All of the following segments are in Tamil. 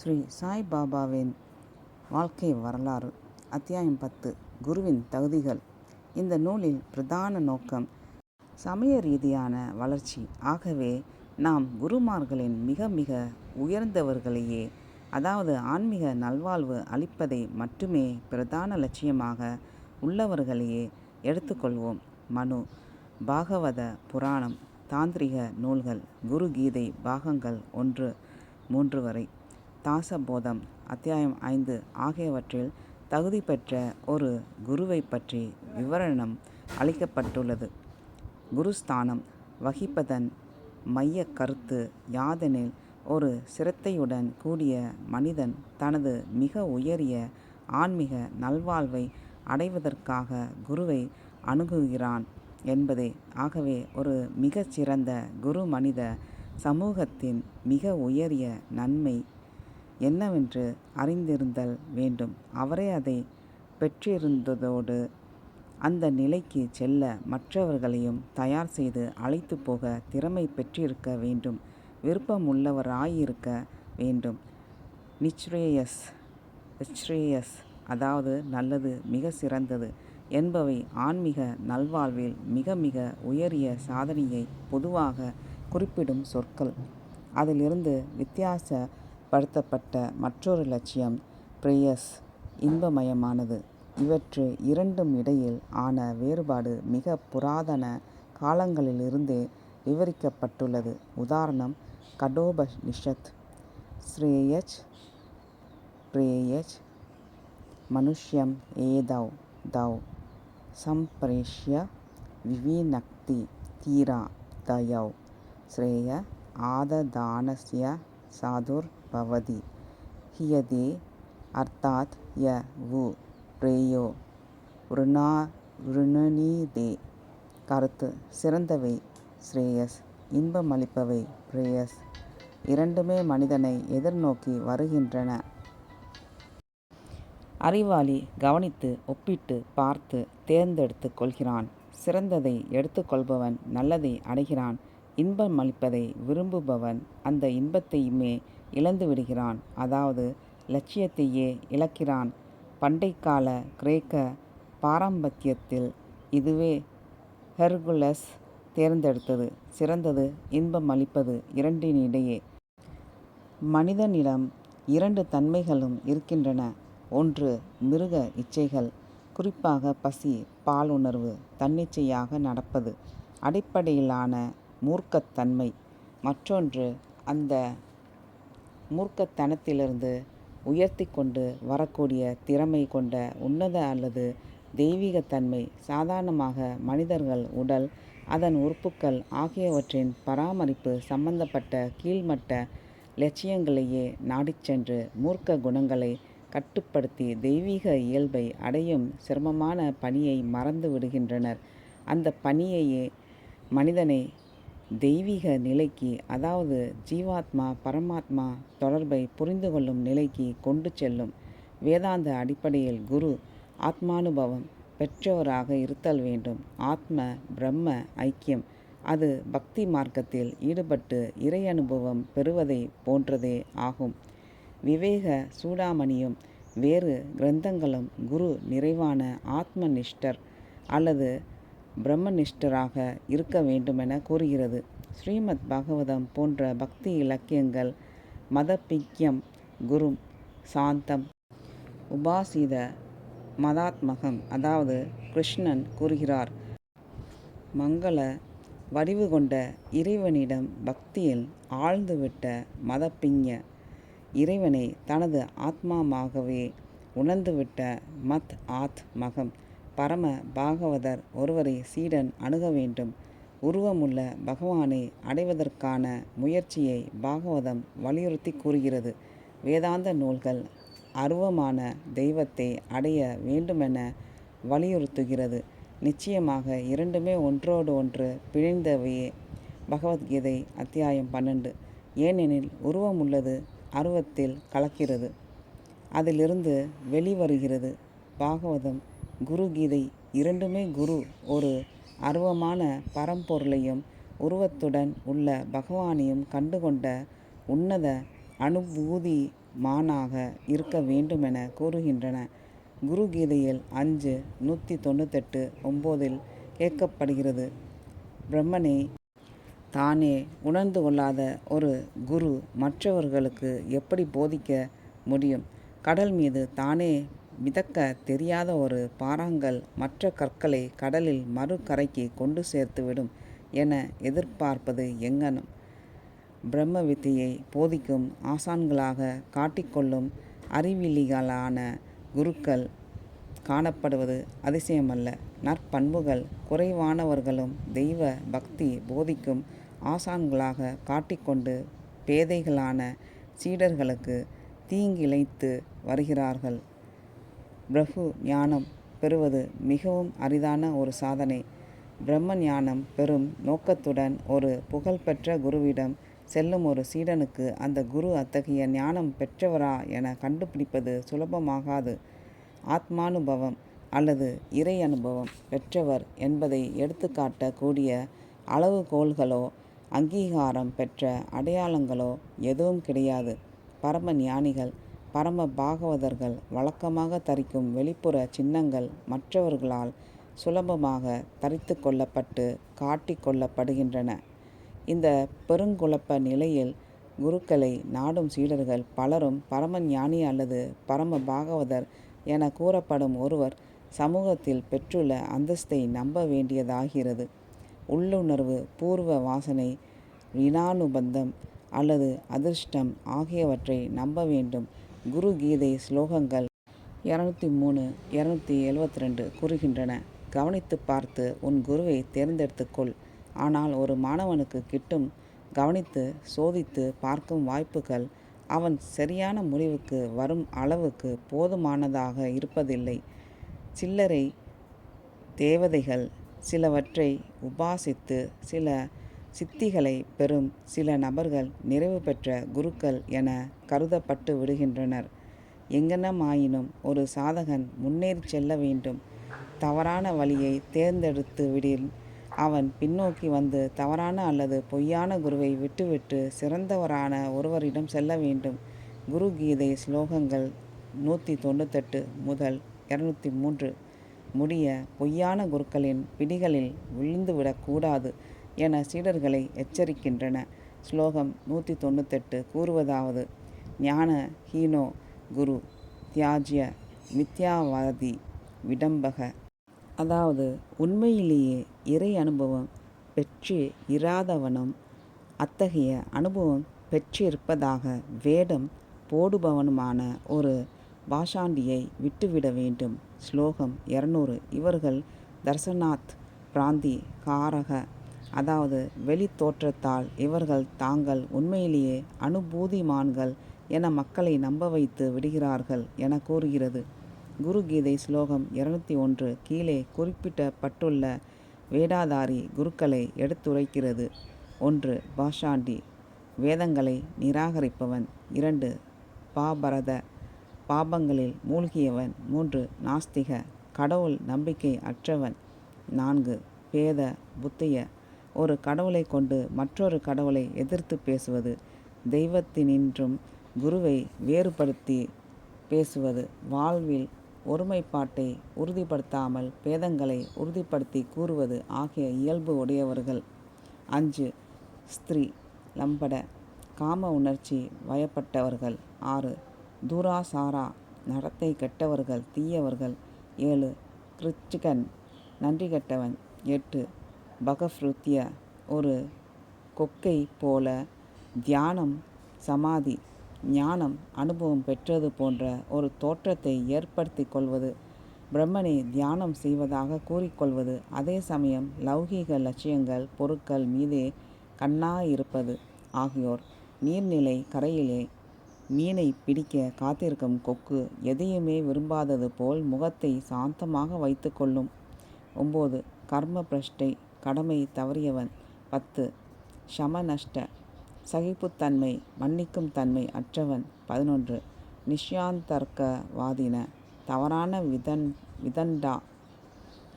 ஸ்ரீ சாய் பாபாவின் வாழ்க்கை வரலாறு அத்தியாயம் பத்து குருவின் தகுதிகள். இந்த நூலில் பிரதான நோக்கம் சமய ரீதியான வளர்ச்சி. ஆகவே நாம் குருமார்களின் மிக மிக உயர்ந்தவர்களையே அதாவது ஆன்மீக நல்வாழ்வு அளிப்பதை மட்டுமே பிரதான லட்சியமாக உள்ளவர்களையே எடுத்துக்கொள்வோம். மனு பாகவத புராணம் தாந்திரிக நூல்கள் குரு கீதை பாகங்கள் ஒன்று மூன்று வரை. தாசபோதம் அத்தியாயம் ஐந்து. ஆகியவற்றில் தகுதி பெற்ற ஒரு குருவை பற்றி விவரணம் அளிக்கப்பட்டுள்ளது. குருஸ்தானம் வகிப்பதன் மைய கருத்து யாதெனில் ஒரு சிரத்தையுடன் கூடிய மனிதன் தனது மிக உயரிய ஆன்மீக நல்வாழ்வை அடைவதற்காக குருவை அணுகுகிறான் என்பதே. ஆகவே ஒரு மிகச்சிறந்த குரு மனித சமூகத்தின் மிக உயரிய நன்மை என்னவென்று அறிந்திருந்தல் வேண்டும். அவரே அதை பெற்றிருந்ததோடு அந்த நிலைக்கு செல்ல மற்றவர்களையும் தயார் செய்து அழைத்து போக திறமை பெற்றிருக்க வேண்டும். விருப்பம் உள்ளவராயிருக்க வேண்டும். நிச்ரேயஸ் விச்ரேயஸ் அதாவது நல்லது மிக சிறந்தது என்பவை ஆன்மீக நல்வாழ்வில் மிக மிக உயரிய சாதனையை பொதுவாக குறிப்பிடும் சொற்கள். அதிலிருந்து வித்தியாச படுத்தப்பட்ட மற்றொரு லட்சியம் பிரேயஸ். இன்பமயமானது. இவற்று இரண்டும் இடையில் ஆன வேறுபாடு மிக புராதன காலங்களிலிருந்தே விவரிக்கப்பட்டுள்ளது. உதாரணம் கடோபனிஷத் ஸ்ரேயச் பிரேயச் மனுஷ்யம் ஏதவ் தவ் சம்பிரேஷ்ய விவினக்தி தீரா தயவ். ஸ்ரேய ஆததானஸ்ய சாதுர் பவதி. ஹியதே அர்த்தாத் ய வு ரேயோ ருணா ருணனீதே. கருத்து சிறந்தவை ஸ்ரேயஸ். இன்பமளிப்பவை பிரேயஸ். இரண்டுமே மனிதனை எதிர்நோக்கி வருகின்றன. அறிவாளி கவனித்து ஒப்பிட்டு பார்த்து தேர்ந்தெடுத்து கொள்கிறான். சிறந்ததை எடுத்துக்கொள்பவன் நல்லதை அடைகிறான். இன்பமளிப்பதை விரும்புபவன் அந்த இன்பத்தையுமே இழந்து விடுகிறான். அதாவது லட்சியத்தையே இழக்கிறான். பண்டைக்கால கிரேக்க பாரம்பத்தியத்தில் இதுவே ஹெர்குலஸ் தேர்ந்தெடுத்தது. சிறந்தது இன்பம் அளிப்பது இரண்டினிடையே மனிதனிடம் இரண்டு தன்மைகளும் இருக்கின்றன. ஒன்று மிருக இச்சைகள். குறிப்பாக பசி பாலுணர்வு தன்னிச்சையாக நடப்பது. அடிப்படையிலான மூர்க்கத்தன்மை. மற்றொன்று அந்த மூர்க்கத்தனத்திலிருந்து உயர்த்தி கொண்டு வரக்கூடிய திறமை கொண்ட உன்னத அல்லது தெய்வீகத்தன்மை சாதாரணமாக மனிதர்கள் உடல் அதன் உறுப்புக்கள் ஆகியவற்றின் பராமரிப்பு சம்பந்தப்பட்ட கீழ்மட்ட லட்சியங்களையே நாடிச் சென்று மூர்க்க குணங்களை கட்டுப்படுத்தி தெய்வீக இயல்பை அடையும் சிரமமான பணியை மறந்து விடுகின்றனர். அந்த பணியையே மனிதனை தெய்வீக நிலைக்கு அதாவது ஜீவாத்மா பரமாத்மா தொடர்பை புரிந்து கொள்ளும் நிலைக்கு கொண்டு செல்லும் வேதாந்த அடிப்படையில் குரு ஆத்மானுபவம் பெற்றோராக இருத்தல் வேண்டும். ஆத்ம பிரம்ம ஐக்கியம். அது பக்தி மார்க்கத்தில் ஈடுபட்டு இறை அனுபவம் பெறுவதை போன்றதே ஆகும். விவேக சூடாமணியும் வேறு கிரந்தங்களும் குரு நிறைவான ஆத்ம நிஷ்டர் அல்லது பிரம்மனிஷ்டராக இருக்க வேண்டுமென கூறுகிறது. ஸ்ரீமத் பாகவதம் போன்ற பக்தி இலக்கியங்கள் மதப்பிக்கியம் குரும் சாந்தம் உபாசித மதாத்மகம் அதாவது கிருஷ்ணன் கூறுகிறார். மங்கள வடிவு கொண்ட இறைவனிடம் பக்தியில் ஆழ்ந்துவிட்ட மதப்பிஞ இறைவனை தனது ஆத்மாவாகவே உணர்ந்துவிட்ட மத் ஆத் மகம் பரம பாகவதர் ஒருவரை சீடன் அணுக வேண்டும். உருவமுள்ள பகவானை அடைவதற்கான முயற்சியை பாகவதம் வலியுறுத்தி கூறுகிறது. வேதாந்த நூல்கள் அருவமான தெய்வத்தை அடைய வேண்டுமென வலியுறுத்துகிறது. நிச்சயமாக இரண்டுமே ஒன்றோடு ஒன்று பிழைந்தவையே பகவத்கீதை அத்தியாயம் பன்னெண்டு. ஏனெனில் உருவம் உள்ளது அருவத்தில் கலக்கிறது. அதிலிருந்து வெளிவருகிறது பாகவதம் குரு கீதை இரண்டுமே குரு ஒரு அருவமான பரம்பொருளையும் உருவத்துடன் உள்ள பகவானையும் கண்டுகொண்ட உன்னத அனுபூதி மானாக இருக்க வேண்டுமென கூறுகின்றன. குரு கீதையில் அஞ்சு நூற்றி தொண்ணூத்தெட்டு ஒம்போதில் கேட்கப்படுகிறது பிரம்மனை தானே உணர்ந்து கொள்ளாத ஒரு குரு மற்றவர்களுக்கு எப்படி போதிக்க முடியும்? கடல் மீது தானே மிதக்க தெரியாத ஒரு பாறாங்கல் மற்ற கற்களை கடலில் மறு கரைக்கு கொண்டு சேர்த்துவிடும் என எதிர்பார்ப்பது எங்ஙனம்? பிரம்ம வித்தியை போதிக்கும் ஆசான்களாக காட்டிக்கொள்ளும் அறிவிலிகளான குருக்கள் காணப்படுவது அதிசயமல்ல. நற்பண்புகள் குறைவானவர்களும் தெய்வ பக்தி போதிக்கும் ஆசான்களாக காட்டிக்கொண்டு பேதைகளான சீடர்களுக்கு தீங்கிழைத்து வருகிறார்கள். பிரஹு ஞானம் பெறுவது மிகவும் அரிதான ஒரு சாதனை. பிரம்ம ஞானம் பெறும் நோக்கத்துடன் ஒரு புகழ்பெற்ற குருவிடம் செல்லும் ஒரு சீடனுக்கு அந்த குரு அத்தகைய ஞானம் பெற்றவரா என கண்டுபிடிப்பது சுலபமாகாது. ஆத்மானுபவம் அல்லது இறை அனுபவம் பெற்றவர் என்பதை எடுத்துக்காட்டக்கூடிய கூடிய அளவுகோல்களோ அங்கீகாரம் பெற்ற அடையாளங்களோ எதுவும் கிடையாது. பரம ஞானிகள் பரம பாகவதர்கள் வழக்கமாக தரிக்கும் வெளிப்புற சின்னங்கள் மற்றவர்களால் சுலபமாக தரித்து கொள்ளப்பட்டு காட்டிக் கொள்ளப்படுகின்றன. இந்த பெருங்குழப்ப நிலையில் குருக்களை நாடும் சீடர்கள் பலரும் பரம ஞானி அல்லது பரம பாகவதர் என கூறப்படும் ஒருவர் சமூகத்தில் பெற்றுள்ள அந்தஸ்தை நம்ப வேண்டியதாகிறது. உள்ளுணர்வு பூர்வ வாசனை வினானுபந்தம் அல்லது அதிர்ஷ்டம் ஆகியவற்றை நம்ப வேண்டும். குரு கீதை ஸ்லோகங்கள் இரநூத்தி மூணு இருநூத்தி எழுவத்திரண்டு கூறுகின்றன கவனித்து பார்த்து உன் குருவை தேர்ந்தெடுத்துக்கொள் ஆனால் ஒரு மாணவனுக்கு கிட்டும் கவனித்து சோதித்துப் பார்க்கும் வாய்ப்புகள் அவன் சரியான முடிவுக்கு வரும் அளவுக்கு போதுமானதாக இருப்பதில்லை. சில்லறை தேவதைகள் சிலவற்றை உபாசித்து சில சித்திகளை பெறும் சில நபர்கள் நிறைவு பெற்ற குருக்கள் என கருதப்பட்டு விடுகின்றனர் எங்ஙனமாயினும் ஒரு சாதகன் முன்னேறி செல்ல வேண்டும். தவறான வழியை தேர்ந்தெடுத்து விடில் அவன் பின்னோக்கி வந்து தவறான அல்லது பொய்யான குருவை விட்டுவிட்டு சிறந்தவரான ஒருவரிடம் செல்ல வேண்டும். குரு கீதை ஸ்லோகங்கள் நூத்தி தொண்ணூத்தெட்டு முதல் இருநூத்தி மூன்று முடிய பொய்யான குருக்களின் பிடிகளில் விழுந்துவிடக்கூடாது கூடாது என சீடர்களை எச்சரிக்கின்றன. ஸ்லோகம் நூற்றி தொண்ணூத்தெட்டு கூறுவதாவது ஞான ஹீனோ குரு தியாஜ்ய மித்யாவாதி விடம்பக. அதாவது உண்மையிலேயே இறை அனுபவம் பெற்று இராதவனும் அத்தகைய அனுபவம் பெற்றிருப்பதாக வேடம் போடுபவனுமான ஒரு பாஷாண்டியை விட்டுவிட வேண்டும். ஸ்லோகம் இருநூறு இவர்கள் தர்சனாத் பிராந்தி காரக அதாவது வெளி தோற்றத்தால் இவர்கள் தாங்கள் உண்மையிலேயே அனுபூதிமான்கள் என மக்களை நம்ப வைத்து விடுகிறார்கள் என கூறுகிறது. குரு கீதை ஸ்லோகம் இருநூத்தி ஒன்று கீழே குறிப்பிடப்பட்டுள்ள வேடாதாரி குருக்களை எடுத்துரைக்கிறது. ஒன்று பாஷாண்டி வேதங்களை நிராகரிப்பவன். இரண்டு பாபரத பாபங்களில் மூழ்கியவன். மூன்று நாஸ்திக கடவுள் நம்பிக்கை அற்றவன். நான்கு பேத புத்திய ஒரு கடவுளைக் கொண்டு மற்றொரு கடவுளை எதிர்த்துப் பேசுவது. தெய்வத்தினின்றும் குருவை வேறுபடுத்தி பேசுவது. வாழ்வில் ஒருமைப்பாட்டை உறுதிப்படுத்தாமல் பேதங்களை உறுதிப்படுத்திக் கூறுவது ஆகிய இயல்பு உடையவர்கள். அஞ்சு ஸ்திரீ லம்பட காம உணர்ச்சி வயப்பட்டவர்கள். ஆறு துராசாரா நடத்தை கெட்டவர்கள் தீயவர்கள். ஏழு கிருச்சிகன் நன்றி கெட்டவன். எட்டு பகப்ருத்ய ஒரு கொக்கை போல தியானம் சமாதி ஞானம் அனுபவம் பெற்றது போன்ற ஒரு தோற்றத்தை ஏற்படுத்திக் கொள்வது. பிரம்மனை தியானம் செய்வதாக கூறிக்கொள்வது. அதே சமயம் லௌகீக லட்சியங்கள் பொருட்கள் மீதே கண்ணாயிருப்பது ஆகியோர். நீர்நிலை கரையிலே மீனை பிடிக்க காத்திருக்கும் கொக்கு எதையுமே விரும்பாதது போல் முகத்தை சாந்தமாக வைத்து கொள்ளும். ஒம்போது கர்ம பிரஷ்டை கடமை தவறியவன். பத்து. சமநஷ்ட. சகிப்புத்தன்மை மன்னிக்கும் தன்மை அற்றவன். பதினொன்று. நிஷ்யாந்தர்க்க வாதின தவறான விதண்டா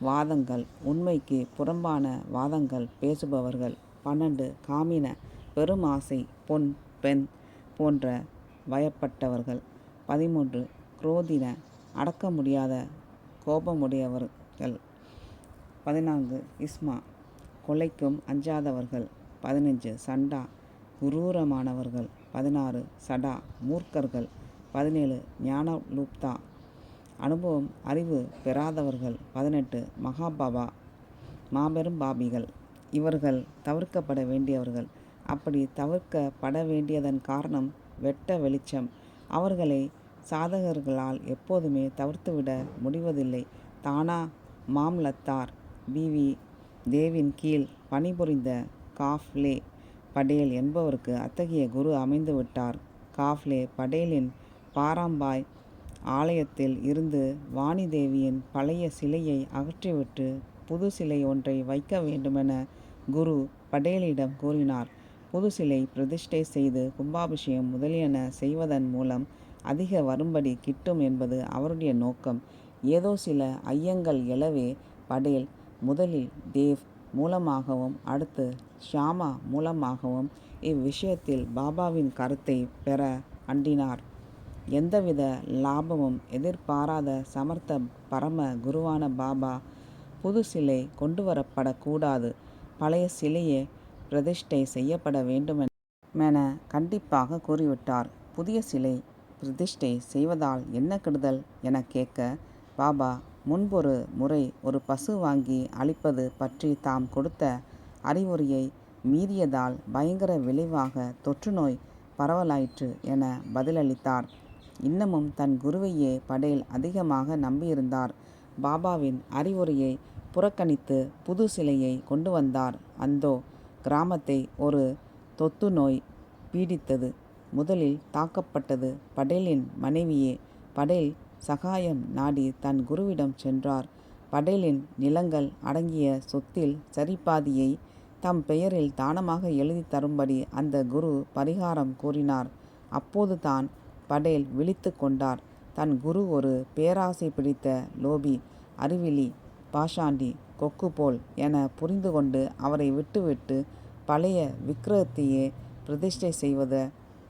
வாதங்கள். உண்மைக்கு புறம்பான வாதங்கள் பேசுபவர்கள். பன்னெண்டு. காமின. பெரும் ஆசை பொன் பெண் போன்ற வயப்பட்டவர்கள். பதிமூன்று. குரோதின. அடக்க முடியாத கோபமுடையவர்கள். பதினான்கு. இஸ்மா. கொலைக்கும் அஞ்சாதவர்கள். பதினஞ்சு சண்டா. குரூரமானவர்கள். பதினாறு சடா. மூர்க்கர்கள். பதினேழு ஞானலூப்தா. அனுபவம் அறிவு பெறாதவர்கள். பதினெட்டு மகாபாபா. மாபெரும் பாபிகள். இவர்கள் தவிர்க்கப்பட வேண்டியவர்கள். அப்படி தவிர்க்கப்பட வேண்டியதன் காரணம் வெட்ட வெளிச்சம். அவர்களை சாதகர்களால் எப்போதுமே தவிர்த்துவிட முடிவதில்லை. தானா மாம்லத்தார். பிவி தேவின் கீழ் பணிபுரிந்த காஃப்லே படேல் என்பவருக்கு அத்தகைய குரு அமைந்துவிட்டார் காஃப்லே படேலின் பாராம்பாய் ஆலயத்தில் இருந்து வாணி தேவியின் பழைய சிலையை அகற்றிவிட்டு புது சிலை ஒன்றை வைக்க வேண்டுமென குரு படேலிடம் கூறினார். புது சிலை பிரதிஷ்டை செய்து கும்பாபிஷேகம் முதலியன செய்வதன் மூலம் அதிக வரும்படி கிட்டும் என்பது அவருடைய நோக்கம். ஏதோ சில ஐயங்கள் எழவே படேல் முதலில் தேவ் மூலமாகவும் அடுத்து ஷியாமா மூலமாகவும் இவ்விஷயத்தில் பாபாவின் கருத்தை பெற அண்டினார். எந்தவித லாபமும் எதிர்பாராத சமர்த்த பரம குருவான பாபா புது சிலை கொண்டு வரப்படக்கூடாது பழைய சிலையே பிரதிஷ்டை செய்யப்பட வேண்டுமென கண்டிப்பாக கூறிவிட்டார். புதிய சிலை பிரதிஷ்டை செய்வதால் என்ன கெடுதல் என கேட்க பாபா முன்பொரு முறை ஒரு பசு வாங்கி அளிப்பது பற்றி தாம் கொடுத்த அறிவுரையை மீறியதால் பயங்கர விளைவாக தொற்றுநோய் பரவலாயிற்று என பதிலளித்தார். இன்னமும் தன் குருவையே படேல் அதிகமாக நம்பியிருந்தார். பாபாவின் அறிவுரையை புறக்கணித்து புது சிலையை கொண்டு வந்தார். அந்தோ கிராமத்தை ஒரு தொத்து நோய் பீடித்தது. முதலில் தாக்கப்பட்டது படேலின் மனைவியே. படேல் சகாயம் நாடி தன் குருவிடம் சென்றார். படேலின் நிலங்கள் அடங்கிய சொத்தில் சரிபாதியை தம் பெயரில் தானமாக எழுதி தரும்படி அந்த குரு பரிகாரம் கூறினார். அப்போது தான் படேல் விழித்து கொண்டார். தன் குரு ஒரு பேராசை பிடித்த லோபி அறிவிலி பாஷாண்டி கொக்கு போல் என புரிந்து கொண்டு அவரை விட்டுவிட்டு பழைய விக்கிரகத்தையே பிரதிஷ்டை செய்வது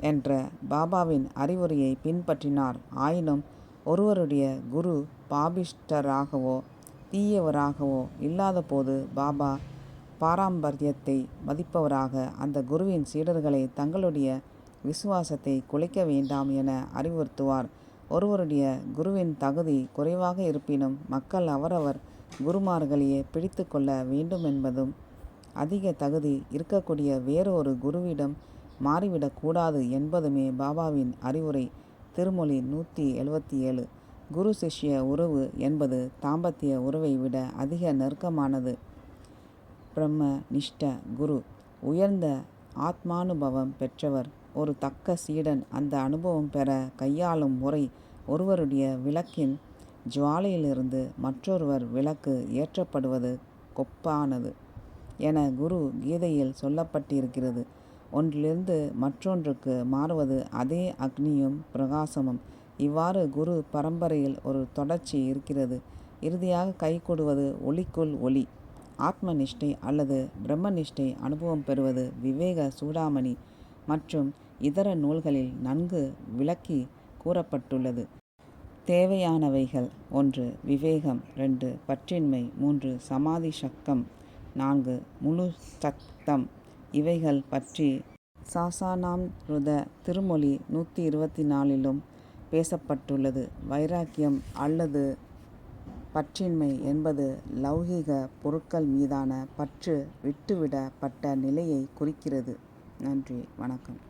என்ற பாபாவின் அறிவுரையை பின்பற்றினார். ஆயினும் ஒருவருடைய குரு பாபிஷ்டராகவோ தீயவராகவோ இல்லாதபோது பாபா பாரம்பரியத்தை மதிப்பவராக அந்த குருவின் சீடர்களை தங்களுடைய விசுவாசத்தை குலைக்க வேண்டாம் என அறிவுறுத்துவார். ஒருவருடைய குருவின் தகுதி குறைவாக இருப்பினும் மக்கள் அவரவர் குருமார்களையே பிடித்து கொள்ள வேண்டும் என்பதும் அதிக தகுதி இருக்கக்கூடிய வேறொரு குருவிடம் மாறிவிடக்கூடாது என்பதுமே பாபாவின் அறிவுரை. திருமொழி நூற்றி எழுபத்தி ஏழு. குரு சிஷ்ய உறவு என்பது தாம்பத்திய உறவை விட அதிக நெருக்கமானது. பிரம்ம நிஷ்ட குரு உயர்ந்த ஆத்மானுபவம் பெற்றவர். ஒரு தக்க சீடன் அந்த அனுபவம் பெற கையாளும் முறை ஒருவருடைய விளக்கின் ஜுவாலையிலிருந்து மற்றொருவர் விளக்கு ஏற்றப்படுவது கொப்பானது. என குரு கீதையில் சொல்லப்பட்டிருக்கிறது. ஒன்றிலிருந்து மற்றொன்றுக்கு மாறுவது அதே அக்னியும் பிரகாசமும். இவ்வாறு குரு பரம்பரையில் ஒரு தொடர்ச்சி இருக்கிறது. இறுதியாக கை கொடுவது ஒளிக்குள் ஒளி. ஆத்ம நிஷ்டை அல்லது பிரம்ம நிஷ்டை அனுபவம் பெறுவது விவேக சூடாமணி மற்றும் இதர நூல்களில் நன்கு விளக்கி கூறப்பட்டுள்ளது. தேவையானவைகள் ஒன்று விவேகம். ரெண்டு பற்றின்மை. மூன்று சமாதி சக்கம் நான்கு முழு சத்தம். இவைகள் பற்றி சாசானாம் ருத திருமொழி நூற்றி இருபத்தி நாலிலும் பேசப்பட்டுள்ளது. வைராக்கியம் அல்லது பற்றின்மை என்பது லௌகீக பொருட்கள் மீதான பற்று விட்டுவிடப்பட்ட நிலையை குறிக்கிறது. நன்றி வணக்கம்.